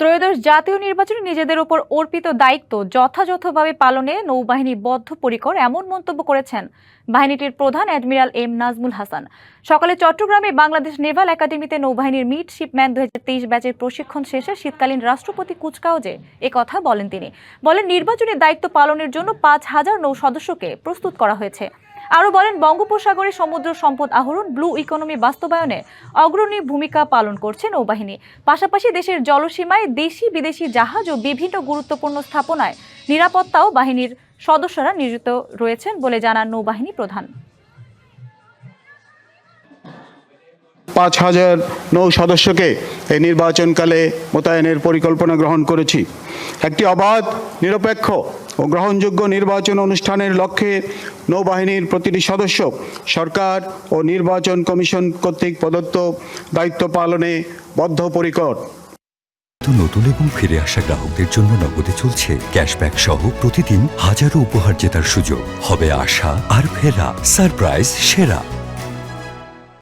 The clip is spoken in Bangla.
ত্রয়োদশ জাতীয় নির্বাচনে নিজেদের উপর অর্পিত দায়িত্ব যথাযথভাবে পালনে নৌবাহিনী বদ্ধপরিকর এমন মন্তব্য করেছেন বাহিনীটির প্রধান অ্যাডমিরাল এম নাজমুল হাসান। সকালে চট্টগ্রামে বাংলাদেশ নেভাল একাডেমিতে নৌবাহিনীর মিড শিপম্যান দু হাজার তেইশ ব্যাচের প্রশিক্ষণ শেষে শীতকালীন রাষ্ট্রপতি কুচকাওয়াজে কথা বলেন তিনি। বলেন, নির্বাচনী দায়িত্ব পালনের জন্য পাঁচ হাজার নৌ সদস্যকে প্রস্তুত করা হয়েছে। আরও বলেন, বঙ্গোপসাগরে সমুদ্র সম্পদ আহরণ, ব্লু ইকোনমি বাস্তবায়নে অগ্রণী ভূমিকা পালন করছে নৌবাহিনী। পাশাপাশি দেশের জলসীমায় দেশি বিদেশি জাহাজ ও বিভিন্ন গুরুত্বপূর্ণ স্থাপনায় নিরাপত্তাও বাহিনীর সদস্যরা নিয়োজিত রয়েছেন বলে জানান নৌবাহিনী প্রধান। পাঁচ হাজার নৌ সদস্যকে এই নির্বাচনকালে মোতায়েনের পরিকল্পনা গ্রহণ করেছি। একটি অবাধ, নিরপেক্ষ ও গ্রহণযোগ্য নির্বাচন অনুষ্ঠানের লক্ষ্যে নৌবাহিনীর প্রতিটি সদস্য সরকার ও নির্বাচন কমিশন কর্তৃক প্রদত্ত দায়িত্ব পালনে বদ্ধপরিকর। নতুন এবং ফিরে আসা গ্রাহকদের জন্য নগদে চলছে ক্যাশব্যাক সহ প্রতিদিন হাজারো উপহার জেতার সুযোগ। হবে আশা আর ফেরা, সারপ্রাইজ, সেরা।